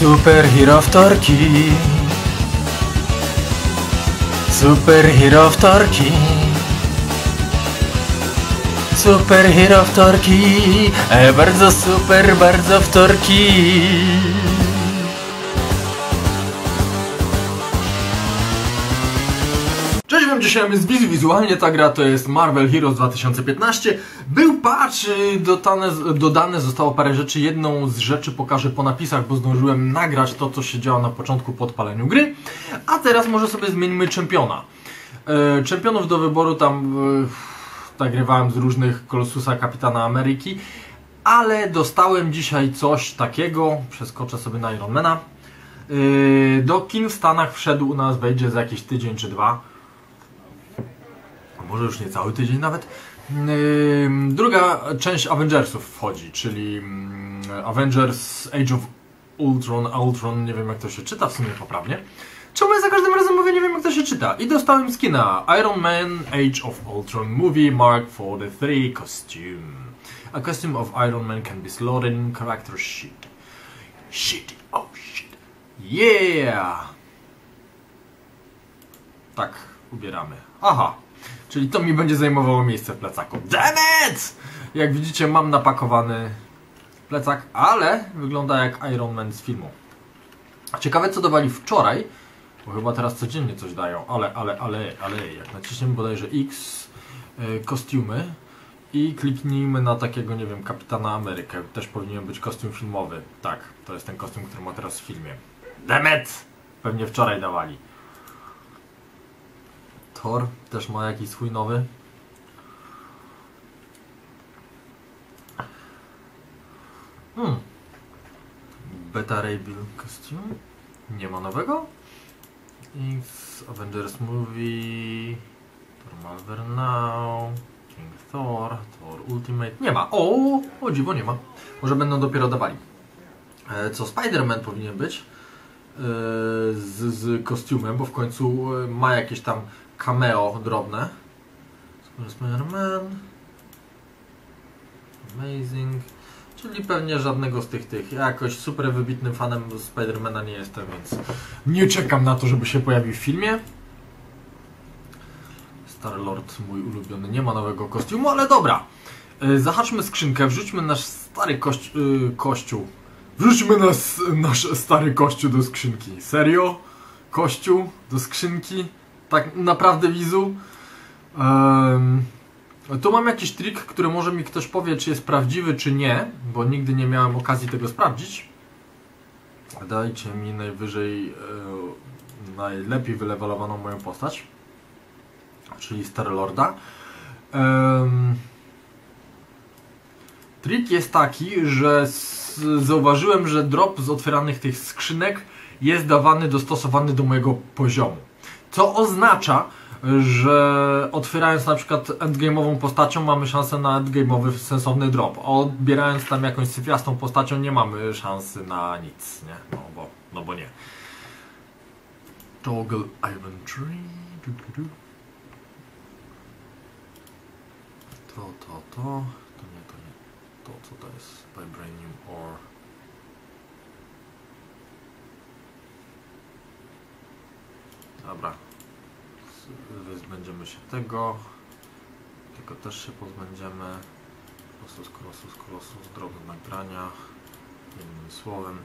Superhero of Turkey Superhero of Turkey Superhero of Turkey Bardzo super, bardzo w Turkey. Wam, dzisiaj jest wiz wizualnie ta gra to jest Marvel Heroes 2015 Był patch, y, dodane, dodane zostało parę rzeczy. Jedną z rzeczy pokażę po napisach, bo zdążyłem nagrać to co się działo na początku po odpaleniu gry. A teraz może sobie zmieńmy czempiona e, Czempionów do wyboru tam e, nagrywałem z różnych Kolosusa Kapitana Ameryki. Ale dostałem dzisiaj coś takiego, przeskoczę sobie na Ironmana. E, do kin w Stanach wszedł u nas, wejdzie za jakiś tydzień czy dwa może już nie cały tydzień nawet. Druga część Avengersów wchodzi, czyli Avengers Age of Ultron, Ultron, nie wiem jak to się czyta w sumie poprawnie. Czemu ja za każdym razem mówię, nie wiem jak to się czyta. I dostałem skina Iron Man Age of Ultron Movie Mark 43 Costume. A costume of Iron Man can be slotted in character sheet. Shit, oh shit. Yeah! Tak, ubieramy. Aha, Czyli to mi będzie zajmowało miejsce w plecaku. Damn it! Jak widzicie mam napakowany plecak, ale wygląda jak Iron Man z filmu. Ciekawe co dawali wczoraj, bo chyba teraz codziennie coś dają, ale, ale, ale, ale, jak naciśniemy bodajże X, y, kostiumy i kliknijmy na takiego, nie wiem, Kapitana Amerykę, też powinien być kostium filmowy. Tak, to jest ten kostium, który ma teraz w filmie. Damn it! Pewnie wczoraj dawali. Thor też ma jakiś swój nowy. Hmm. Beta Ray Bill Costume. Nie ma nowego. X Avengers Movie. Thor Malver Now. King Thor. Thor Ultimate. Nie ma. O, o dziwo nie ma. Może będą dopiero dawali. E, co Spider-Man powinien być e, z, z kostiumem, bo w końcu e, ma jakieś tam cameo drobne. Spider-Man. Amazing. Czyli pewnie żadnego z tych tych. Ja jakoś super wybitnym fanem Spidermana nie jestem, więc nie czekam na to, żeby się pojawił w filmie. Star-Lord, mój ulubiony, nie ma nowego kostiumu, ale dobra. Yy, zahaczmy skrzynkę, wrzućmy nasz stary kości yy, kościół. Wrzućmy nas, nasz stary kościół do skrzynki. Serio? Kościół do skrzynki? Tak naprawdę wizu. Um, tu mam jakiś trik, który może mi ktoś powie, czy jest prawdziwy, czy nie, bo nigdy nie miałem okazji tego sprawdzić. Dajcie mi najwyżej e, najlepiej wylewelowaną moją postać, czyli Starlorda. Um, trik jest taki, że zauważyłem, że drop z otwieranych tych skrzynek jest dawany dostosowany do mojego poziomu. Co oznacza, że otwierając na przykład endgame'ową postacią mamy szansę na endgame'owy sensowny drop. A odbierając tam jakąś syfiastą postacią nie mamy szansy na nic, nie? No bo, no bo nie. Toggle Iron. To, to, to. To nie, to nie. To, co to jest? Vibranium Ore. Dobra. Wyzbędziemy się tego. Tego też się pozbędziemy. Kolosus, kolosus, kolosus, drobne nagrania. Jednym słowem.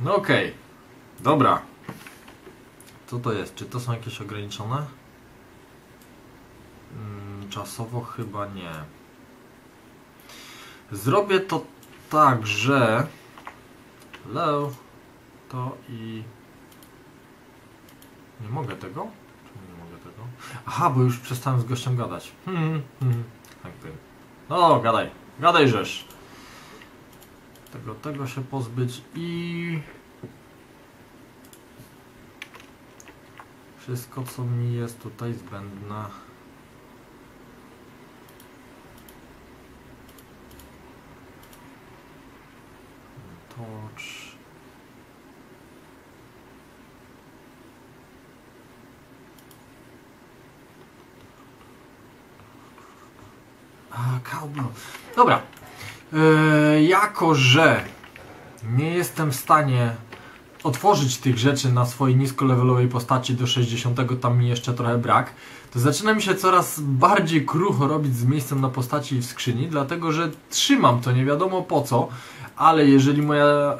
No okej. Okay. Dobra. Co to jest? Czy to są jakieś ograniczone? Hmm, czasowo chyba nie. Zrobię to tak, że hello to i nie mogę tego? Czemu nie mogę tego? Aha, bo już przestałem z gościem gadać. Hmm, hmm. Tak ty. No, gadaj. Gadaj rzesz. Tego, tego się pozbyć i... Wszystko, co mi jest tutaj zbędne. Touch. A, cowbell. Dobra. E, jako, że nie jestem w stanie otworzyć tych rzeczy na swojej niskolevelowej postaci do 60, tam mi jeszcze trochę brak, to zaczyna mi się coraz bardziej krucho robić z miejscem na postaci w skrzyni, dlatego że trzymam to nie wiadomo po co, ale jeżeli moja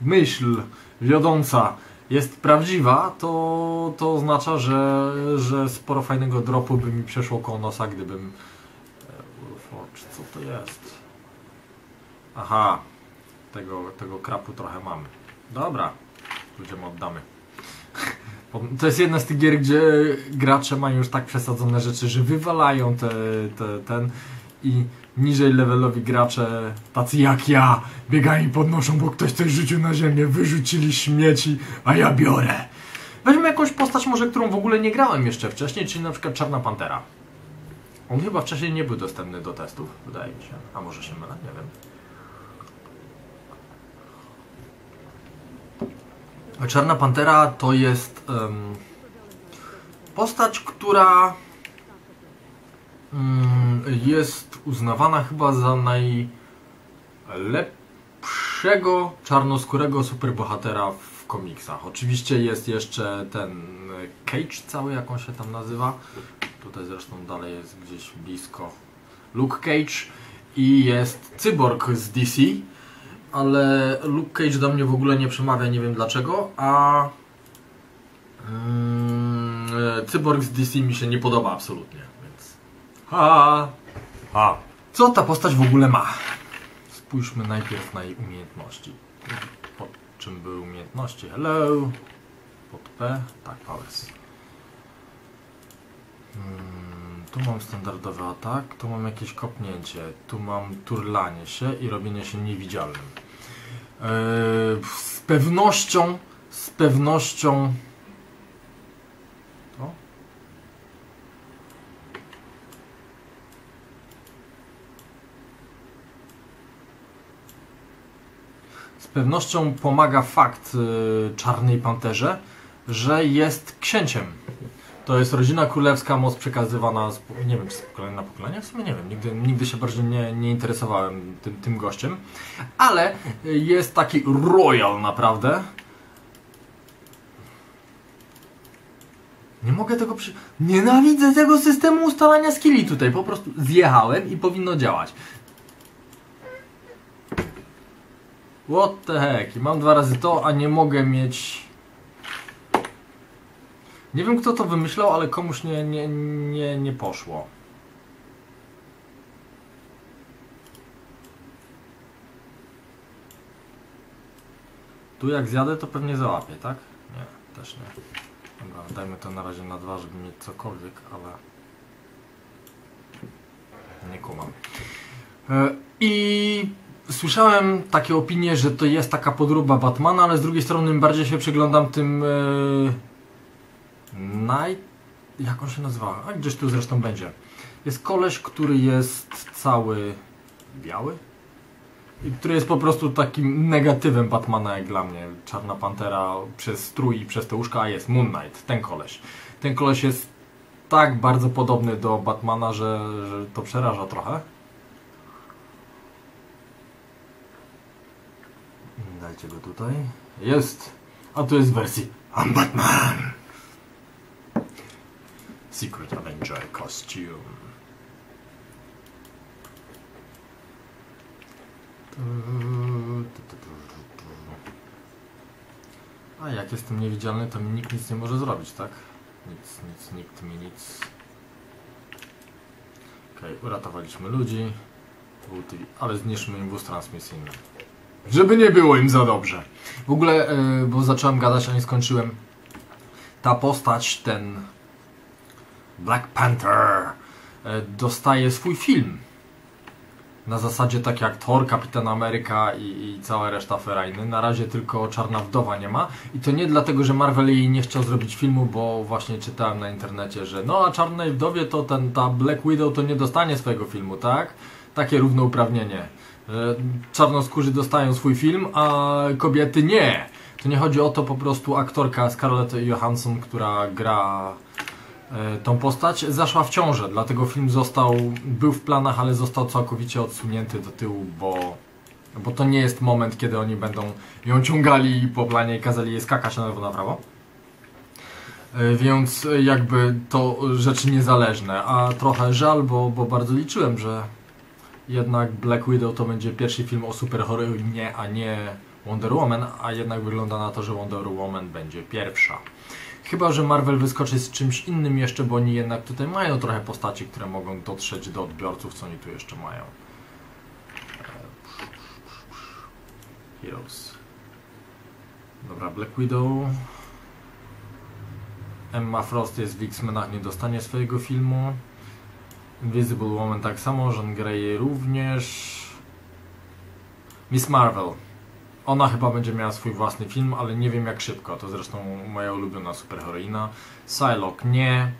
myśl wiodąca jest prawdziwa, to, to oznacza, że, że sporo fajnego dropu by mi przeszło koło nosa, gdybym... jest? Aha, tego, tego krapu trochę mamy. Dobra, ludziom oddamy. To jest jedna z tych gier, gdzie gracze mają już tak przesadzone rzeczy, że wywalają te, te, ten i niżej levelowi gracze, tacy jak ja, biegają i podnoszą, bo ktoś coś rzucił na ziemię, wyrzucili śmieci, a ja biorę. Weźmy jakąś postać może, którą w ogóle nie grałem jeszcze wcześniej, czyli na przykład Czarna Pantera. On chyba wcześniej nie był dostępny do testów, wydaje mi się. A może się mylę? Nie wiem. Czarna Pantera to jest em, postać, która mm, jest uznawana chyba za najlepszego czarnoskórego superbohatera w komiksach. Oczywiście jest jeszcze ten Cage cały, jak on się tam nazywa. Tutaj zresztą dalej jest gdzieś blisko Luke Cage i jest Cyborg z DC ale Luke Cage do mnie w ogóle nie przemawia, nie wiem dlaczego, a mm, Cyborg z DC mi się nie podoba absolutnie, więc ha, ha. Co ta postać w ogóle ma? Spójrzmy najpierw na jej umiejętności. Pod czym były umiejętności? Hello. Pod P? Tak, powers. Hmm, tu mam standardowy atak, tu mam jakieś kopnięcie, tu mam turlanie się i robienie się niewidzialnym. Eee, z pewnością, z pewnością. To? Z pewnością pomaga fakt y, Czarnej Panterze, że jest księciem. To jest rodzina królewska, moc przekazywana, z, nie wiem, czy z pokolenia na pokolenie, w sumie nie wiem, nigdy, nigdy się bardziej nie, nie interesowałem tym, tym gościem, ale jest taki royal naprawdę. Nie mogę tego przy... Nienawidzę tego systemu ustalania skilli tutaj, po prostu zjechałem i powinno działać. What the heck, mam dwa razy to, a nie mogę mieć... Nie wiem kto to wymyślał, ale komuś nie, nie, nie, nie poszło. Tu jak zjadę to pewnie załapię, tak? Nie, też nie. Dobra, dajmy to na razie na dwa, żeby mieć cokolwiek, ale... Nie kumam. E, I słyszałem takie opinie, że to jest taka podróba Batmana, ale z drugiej strony im bardziej się przyglądam tym... Night... Jak on się nazywa? A gdzieś tu zresztą będzie. Jest koleś, który jest cały biały? I który jest po prostu takim negatywem Batmana jak dla mnie. Czarna Pantera przez strój i przez te łóżka, a jest Moon Knight, ten koleś. Ten koleś jest tak bardzo podobny do Batmana, że, że to przeraża trochę. Dajcie go tutaj. Jest! A tu jest w wersji I'm Batman! Secret Avenger costume. A jak jestem niewidzialny, to mi nikt nic nie może zrobić, tak? Nic, nic, nikt mi nic. Okej, okay, uratowaliśmy ludzi. Ale zniszczmy im wóz transmisyjny. Żeby nie było im za dobrze. W ogóle, yy, bo zacząłem gadać, a nie skończyłem. Ta postać, ten Black Panther e, dostaje swój film. Na zasadzie tak jak Thor, Kapitan Ameryka i, i cała reszta ferajny. Na razie tylko Czarna Wdowa nie ma. I to nie dlatego, że Marvel jej nie chciał zrobić filmu, bo właśnie czytałem na internecie, że no a Czarnej Wdowie to ten, ta Black Widow to nie dostanie swojego filmu, tak? Takie równouprawnienie. Czarnoskórzy dostają swój film, a kobiety nie. To nie chodzi o to po prostu aktorka Scarlett Johansson, która gra E, tą postać, zaszła w ciążę, dlatego film został, był w planach, ale został całkowicie odsunięty do tyłu, bo Bo to nie jest moment, kiedy oni będą ją ciągali po planie i kazali jej skakać na lewo na prawo. E, Więc e, jakby to rzeczy niezależne, a trochę żal, bo, bo bardzo liczyłem, że jednak Black Widow to będzie pierwszy film o superheroinie, a nie Wonder Woman, a jednak wygląda na to, że Wonder Woman będzie pierwsza. Chyba, że Marvel wyskoczy z czymś innym jeszcze, bo oni jednak tutaj mają trochę postaci, które mogą dotrzeć do odbiorców, co oni tu jeszcze mają. Heroes. Dobra, Black Widow. Emma Frost jest w X-Menach, nie dostanie swojego filmu. Invisible Woman tak samo, Jean Grey również. Miss Marvel. Ona chyba będzie miała swój własny film, ale nie wiem jak szybko. To zresztą moja ulubiona superheroina. Psylocke nie.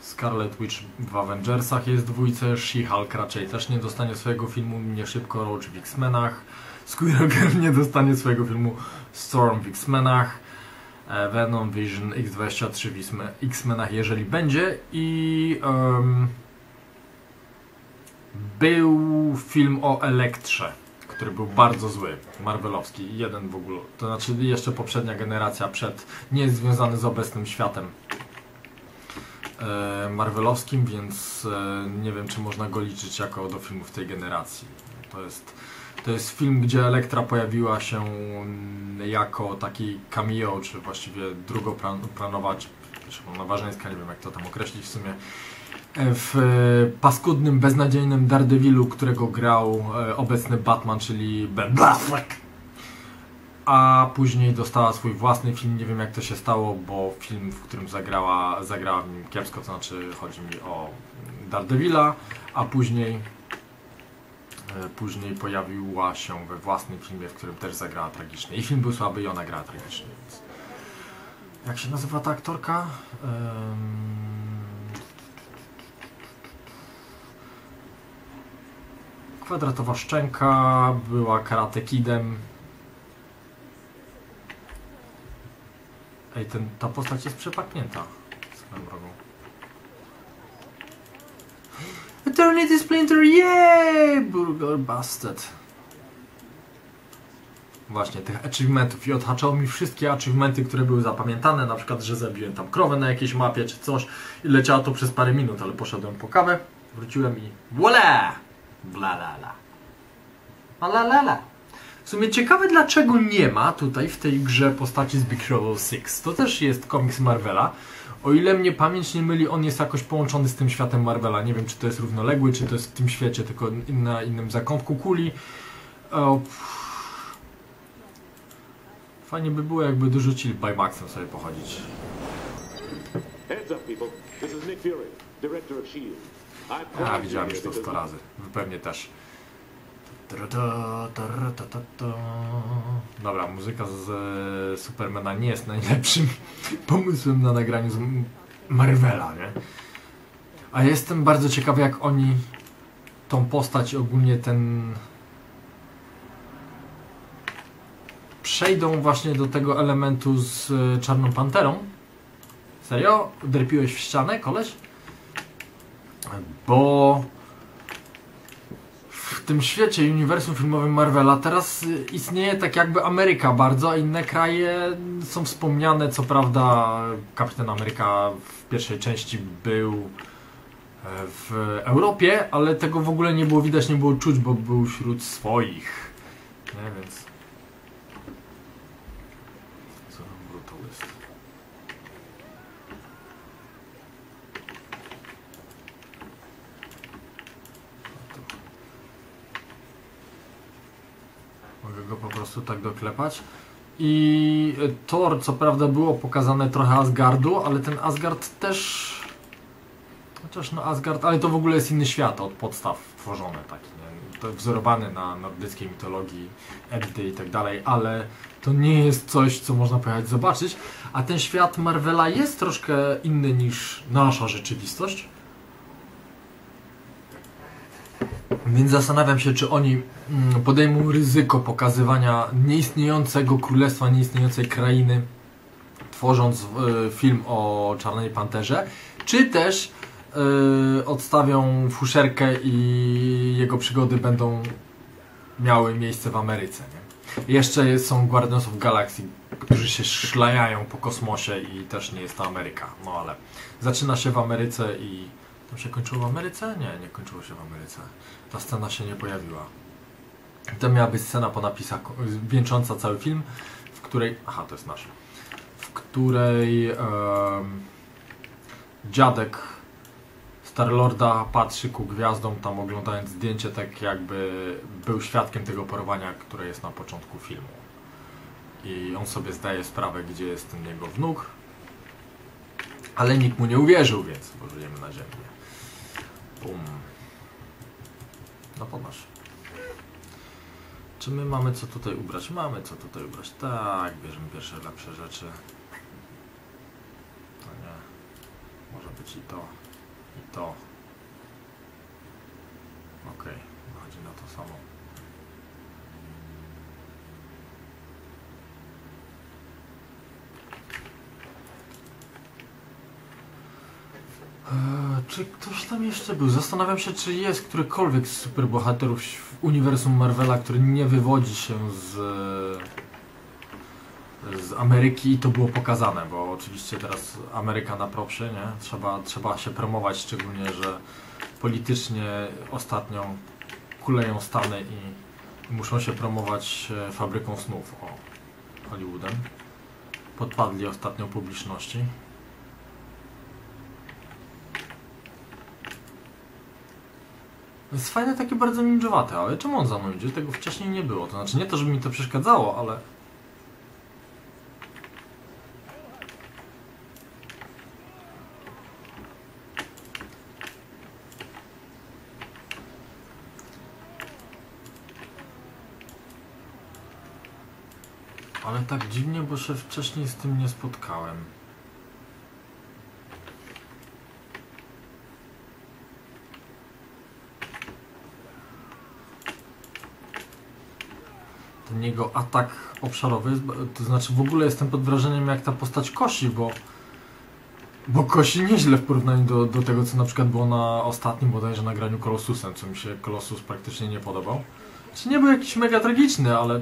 Scarlet Witch w Avengersach jest dwójce. She-Hulk raczej też nie dostanie swojego filmu. Nie szybko Roach w X-Menach. Squirrel Girl nie dostanie swojego filmu. Storm w X-Menach. E, Venom, Vision, X23 w X-Me- X-Menach, jeżeli będzie. I em, był film o Elektrze, który był bardzo zły, marvelowski, jeden w ogóle. To znaczy jeszcze poprzednia generacja przed, nie jest związany z obecnym światem e, marvelowskim, więc e, nie wiem, czy można go liczyć jako do filmów tej generacji. To jest, to jest film, gdzie Elektra pojawiła się jako taki cameo, czy właściwie drugoplanowa, czy czy ona ważeńska, nie wiem jak to tam określić w sumie, w e, paskudnym, beznadziejnym Daredevilu, którego grał e, obecny Batman, czyli Ben Affleck. A później dostała swój własny film, nie wiem jak to się stało, bo film, w którym zagrała, zagrała w nim kiepsko, to znaczy chodzi mi o Daredevila, a później e, później pojawiła się we własnym filmie, w którym też zagrała tragicznie. I film był słaby i ona grała tragicznie, więc... Jak się nazywa ta aktorka? Em, Kwadratowa szczęka, była karate kidem. Ej, ten, ta postać jest przepaknięta. Swoją drogą. Eternity Splinter, yeah! Burger Busted. Właśnie, tych achievementów i odhaczało mi wszystkie achievementy, które były zapamiętane, na przykład, że zabiłem tam krowę na jakiejś mapie czy coś i leciało to przez parę minut, ale poszedłem po kawę, wróciłem i voila! Bla la la. A la la la. W sumie ciekawe dlaczego nie ma tutaj w tej grze postaci z Big Trouble 6. To też jest komiks Marvela. O ile mnie pamięć nie myli, on jest jakoś połączony z tym światem Marvela. Nie wiem, czy to jest równoległy, czy to jest w tym świecie, tylko na innym zakątku kuli. O. Fajnie by było, jakby dorzucili Baymaxem sobie pochodzić. Heads up, people. This is Nick Fury, director of S.H.I.E.L.D. A, widziałem już to that 100 this- razy. Wy pewnie też. Dobra, muzyka z Supermana nie jest najlepszym pomysłem na nagraniu z Marvela, nie? A jestem bardzo ciekawy, jak oni tą postać, ogólnie ten... Przejdą właśnie do tego elementu z e, Czarną Panterą. Serio? Derpiłeś w ścianę, koleś? Bo w tym świecie, uniwersum filmowym Marvela teraz istnieje tak jakby Ameryka bardzo, a inne kraje są wspomniane. Co prawda Kapitan Ameryka w pierwszej części był e, w Europie, ale tego w ogóle nie było widać, nie było czuć, bo był wśród swoich. Nie, więc... Co tam brutal jest? Mogę go po prostu tak doklepać. I Thor, co prawda było pokazane trochę Asgardu, ale ten Asgard też... Chociaż no Asgard, ale to w ogóle jest inny świat od podstaw tworzony taki, nie? To wzorowany na nordyckiej mitologii, Eddy i tak dalej, ale to nie jest coś, co można pojechać zobaczyć. A ten świat Marvela jest troszkę inny niż nasza rzeczywistość. Więc zastanawiam się, czy oni mm, podejmą ryzyko pokazywania nieistniejącego królestwa, nieistniejącej krainy, tworząc e, film o Czarnej Panterze, czy też e, odstawią fuszerkę i jego przygody będą miały miejsce w Ameryce. Nie? Jeszcze są Guardians of Galaxy, którzy się szlajają po kosmosie i też nie jest to Ameryka. No ale zaczyna się w Ameryce i tam się kończyło w Ameryce? Nie, nie kończyło się w Ameryce. Ta scena się nie pojawiła. To miała być scena po napisach wieńcząca cały film, w której. Aha, to jest nasze. W której em, dziadek Starlorda patrzy ku gwiazdom, tam oglądając zdjęcie, tak jakby był świadkiem tego porwania, które jest na początku filmu. I on sobie zdaje sprawę, gdzie jest ten jego wnuk. Ale nikt mu nie uwierzył, więc pożyjemy na ziemię. Bum. No podnoś. Czy my mamy co tutaj ubrać? Mamy co tutaj ubrać. Tak, bierzemy pierwsze lepsze rzeczy. To nie. Może być i to, i to. Okej, wychodzi na to samo. Czy ktoś tam jeszcze był? Zastanawiam się, czy jest którykolwiek z superbohaterów w uniwersum Marvela, który nie wywodzi się z, z Ameryki i to było pokazane, bo oczywiście teraz Ameryka na propsie, nie? Trzeba, trzeba się promować, szczególnie, że politycznie ostatnio kuleją Stany i, i muszą się promować e, fabryką snów, o, Hollywoodem. Podpadli ostatnio publiczności. Jest fajne, takie bardzo ninjowate, ale czemu on za mną idzie? Tego wcześniej nie było. To znaczy nie to, żeby mi to przeszkadzało, ale... Ale tak dziwnie, bo się wcześniej z tym nie spotkałem. Ten jego atak obszarowy, to znaczy w ogóle jestem pod wrażeniem jak ta postać kosi, bo bo kosi nieźle w porównaniu do, do tego, co na przykład było na ostatnim bodajże nagraniu Colossusem, co mi się Colossus praktycznie nie podobał. Czy nie był jakiś mega tragiczny, ale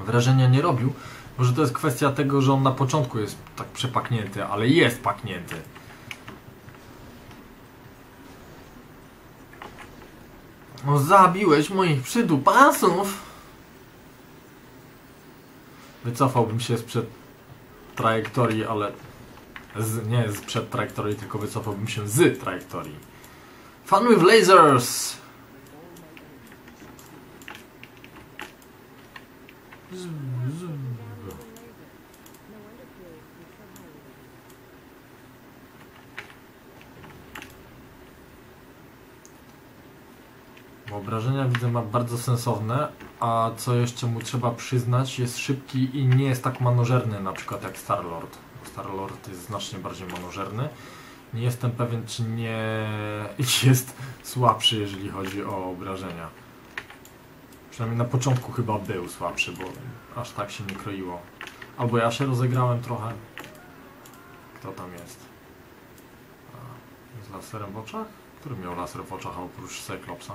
wrażenia nie robił. Może to jest kwestia tego, że on na początku jest tak przepaknięty, ale jest paknięty. O, zabiłeś moich przydupasów! Wycofałbym się sprzed trajektorii, ale z, nie z przed trajektorii, tylko wycofałbym się z trajektorii. Fun with lasers! Wyobrażenia widzę ma bardzo sensowne, a co jeszcze mu trzeba przyznać, jest szybki i nie jest tak manożerny na przykład jak Starlord. Starlord jest znacznie bardziej manożerny. Nie jestem pewien, czy nie jest słabszy, jeżeli chodzi o obrażenia. Przynajmniej na początku chyba był słabszy, bo aż tak się nie kroiło. Albo ja się rozegrałem trochę. Kto tam jest? A, z laserem w oczach? Który miał laser w oczach oprócz Cyclopsa?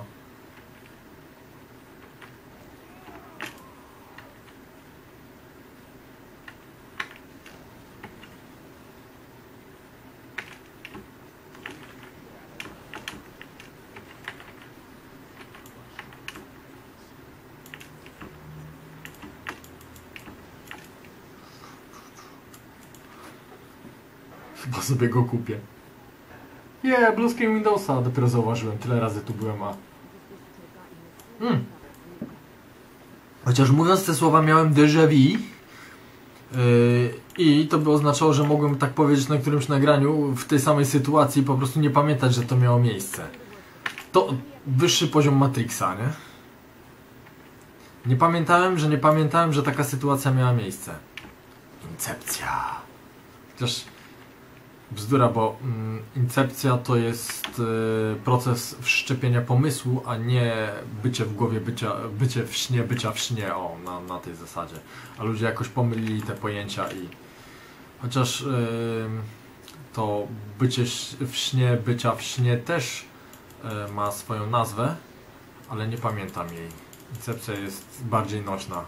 Chyba sobie go kupię. Nie, yeah, screen Windowsa dopiero zauważyłem. Tyle razy tu byłem, a... Mm. Chociaż mówiąc te słowa miałem déjà vu. Yy, I to by oznaczało, że mogłem tak powiedzieć na którymś nagraniu w tej samej sytuacji po prostu nie pamiętać, że to miało miejsce. To wyższy poziom Matrixa, nie? Nie pamiętałem, że nie pamiętałem, że taka sytuacja miała miejsce. Incepcja. Chociaż bzdura, bo mm, incepcja to jest y, proces wszczepienia pomysłu, a nie bycie w głowie, bycia, bycie w śnie, bycia w śnie, o, na, na tej zasadzie. A ludzie jakoś pomylili te pojęcia i chociaż y, to bycie w śnie, bycia w śnie też y, ma swoją nazwę, ale nie pamiętam jej. Incepcja jest bardziej nośna.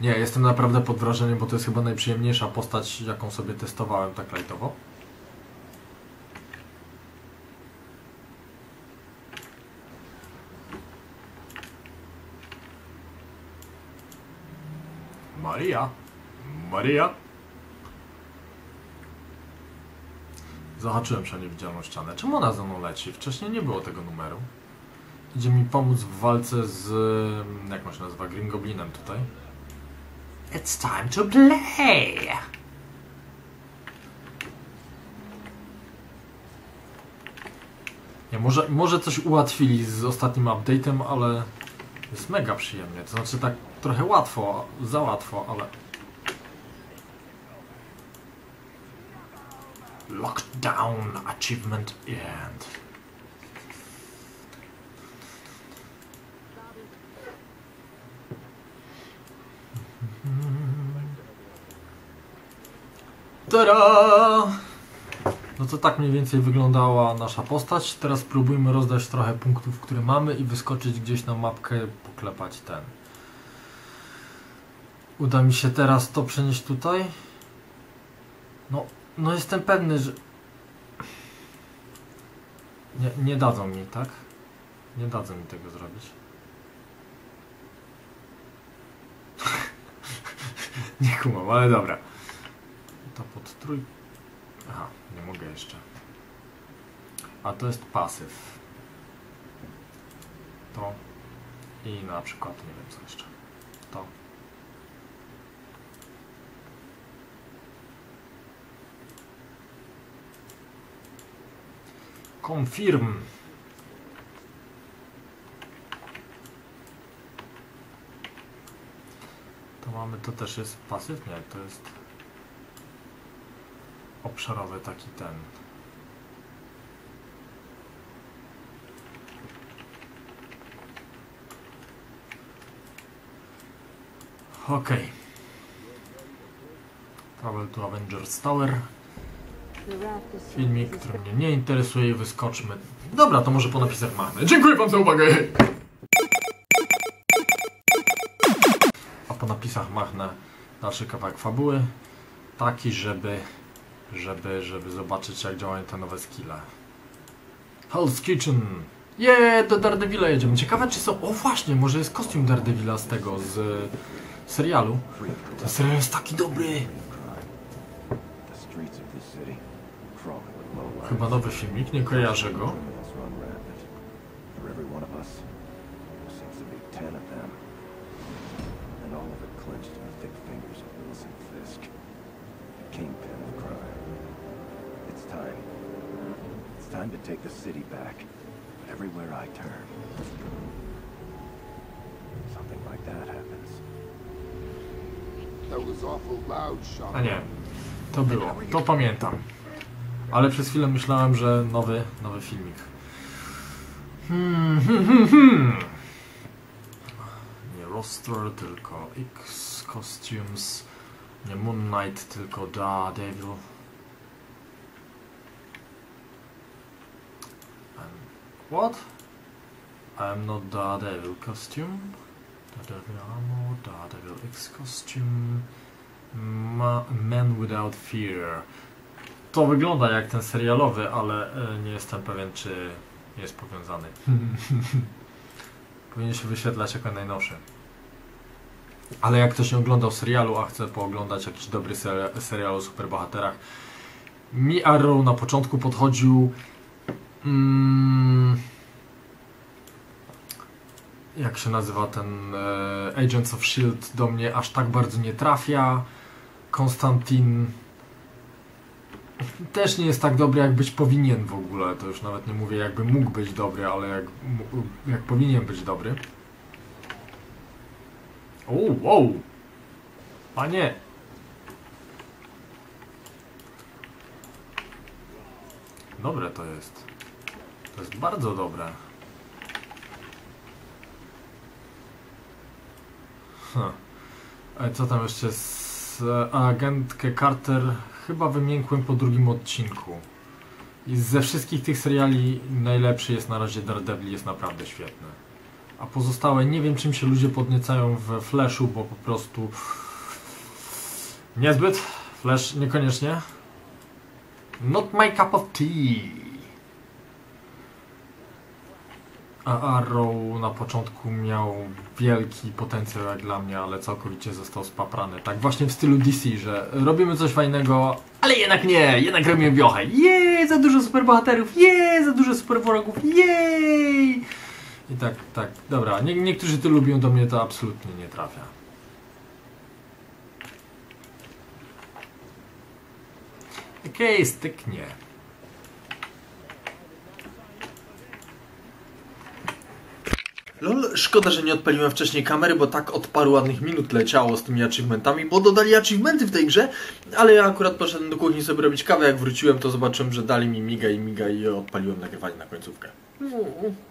Nie, jestem naprawdę pod wrażeniem, bo to jest chyba najprzyjemniejsza postać, jaką sobie testowałem tak lightowo. Maria. Maria. Zahaczyłem się niewidzialną ścianę. Czemu ona za mną leci? Wcześniej nie było tego numeru. Idzie mi pomóc w walce z... jak on się nazywa? Green Goblinem tutaj. It's time to play! Nie, może, może coś ułatwili z ostatnim update'em, ale jest mega przyjemnie. To znaczy tak trochę łatwo, za łatwo, ale... Lockdown achievement end. Tada! No to tak mniej więcej wyglądała nasza postać. Teraz spróbujmy rozdać trochę punktów, które mamy i wyskoczyć gdzieś na mapkę, poklepać ten. Uda mi się teraz to przenieść tutaj? No, no jestem pewny, że... Nie, nie dadzą mi, tak? Nie dadzą mi tego zrobić. nie kumam, ale dobra. To pod trój... Aha, nie mogę jeszcze. A to jest pasyw. To. I na przykład, nie wiem co jeszcze. To. Confirm. To mamy, to też jest pasyw? Nie, to jest obszarowy taki ten. Okej. Travel to Avengers Tower. Filmik, który mnie nie interesuje wyskoczmy. Dobra, to może po napisach mamy. Dziękuję wam za uwagę. A po napisach machnę dalszy kawałek fabuły. Taki, żeby, żeby, żeby zobaczyć jak działają te nowe skille. Hell's Kitchen. Je, do Daredevila jedziemy. Ciekawe czy są... O właśnie, może jest kostium Daredevila z tego, z serialu. Ten serial jest taki dobry. Chyba nowy filmik, nie kojarzę go. criminals run rampant. For every one of us, there seems to be ten of them. And all of it clenched in the thick fingers of Wilson Fisk, the kingpin of crime. It's time. It's time to take the city back. But everywhere I turn, something like that happens. That was awful loud, Sean. A nie, to było, to pamiętam. Ale przez chwilę myślałem, że nowy, nowy filmik. Hmm, hmm, hmm, hmm. Nie roster, tylko X Costumes. Nie Moon Knight, tylko Daredevil. And what? I'm not Daredevil costume. Daredevil armor, Daredevil X costume. Ma Man Without Fear. To wygląda jak ten serialowy, ale e, nie jestem pewien, czy jest powiązany. Powinien się wyświetlać jako najnowszy. Ale jak ktoś nie oglądał serialu, a chce pooglądać jakiś dobry ser serial o superbohaterach, mi Arrow na początku podchodził mm, jak się nazywa ten e, Agents of S.H.I.E.L.D. do mnie aż tak bardzo nie trafia. Konstantin też nie jest tak dobry, jak być powinien w ogóle. To już nawet nie mówię, jakby mógł być dobry, ale jak, jak powinien być dobry. O, wow! Panie! Dobre to jest. To jest bardzo dobre. Huh. A co tam jeszcze z agentkę Carter chyba wymiękłem po drugim odcinku. I ze wszystkich tych seriali najlepszy jest na razie Daredevil, jest naprawdę świetny. A pozostałe nie wiem czym się ludzie podniecają w Flashu, bo po prostu niezbyt. Flash niekoniecznie. Not my cup of tea. A Arrow na początku miał wielki potencjał jak dla mnie, ale całkowicie został spaprany. Tak właśnie w stylu DC, że robimy coś fajnego, ale jednak nie, jednak robimy wiochę. Jej, za dużo superbohaterów, jej, za dużo superwrogów, jej! I tak, tak, dobra, nie, niektórzy to lubią, do mnie to absolutnie nie trafia. Okej, styknie. Lol, szkoda, że nie odpaliłem wcześniej kamery, bo tak od paru ładnych minut leciało z tymi achievementami, bo dodali achievementy w tej grze, ale ja akurat poszedłem do kuchni sobie robić kawę, jak wróciłem to zobaczyłem, że dali mi miga i miga i odpaliłem nagrywanie na końcówkę.